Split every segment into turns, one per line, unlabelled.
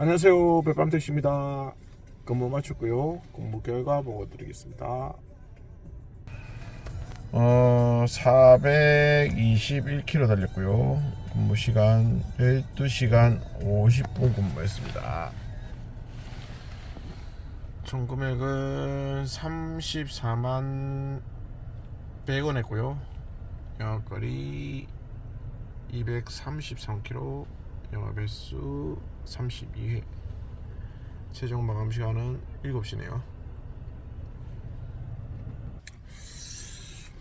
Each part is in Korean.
안녕하세요. 백밤택시입니다. 근무 마쳤고요. 근무 결과 보고 드리겠습니다. 어, 421km 달렸고요. 근무 시간 12시간 50분 근무했습니다. 총 금액은 34만 100원 했고요. 영업거리 233km, 영업 횟수 32회. 최종 마감 시간은 7시네요.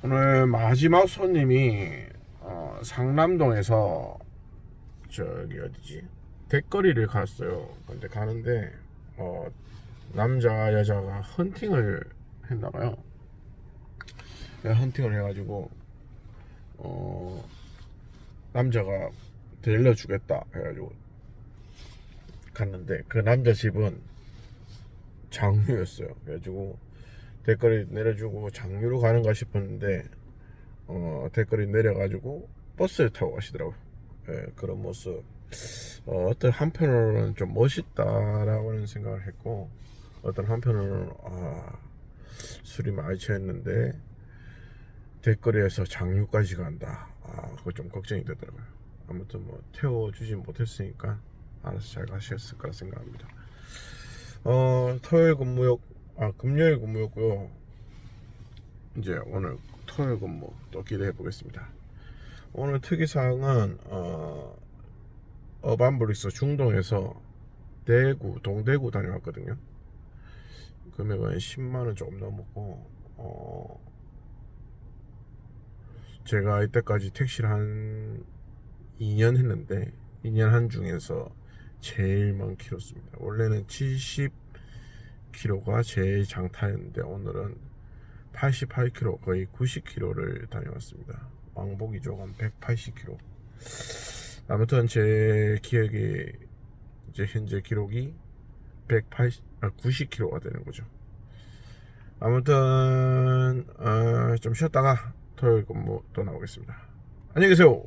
오늘 마지막 손님이 어, 상남동에서 저기 어디지 대거리를 갔어요. 근데 가는데 어, 남자 여자가 헌팅을 했나봐요. 네, 헌팅을 해가지고 어, 남자가 데려 주겠다 해가지고 갔는데 그 남자 집은 장유였어요. 그래가지고 댓글이 내려주고 장유로 가는가 싶었는데 어, 댓글이 내려가지고 버스를 타고 가시더라고요. 예, 그런 모습 어, 어떤 한편으로는 좀 멋있다라고는 생각을 했고 어떤 한편으로는 아, 술이 많이 취했는데 댓글에서 장유까지 간다. 아, 그거 좀 걱정이 되더라고요. 아무튼 뭐 태워주지 못했으니까 알아서 잘 가셨을 거라 생각합니다. 어, 토요일 근무역, 아, 금요일 근무였고요. 이제 오늘 토요일 근무 또 기대해 보겠습니다. 오늘 특이사항은, 어, 어반브리스 중동에서 대구, 동대구 다녀왔거든요. 금액은 10만원 조금 넘었고, 어, 제가 이때까지 택시를 한 2년 했는데 2년 한 중에서 제일 많은 키로수입니다. 원래는 70km가 제일 장타였는데 오늘은 88km 거의 90km를 다녀왔습니다. 왕복이 조금 180km. 아무튼 제 기억이 이제 현재 기록이 180, 아, 90km가 되는 거죠. 아무튼 어, 좀 쉬었다가 토요일 근무 또 나오겠습니다. 안녕히 계세요.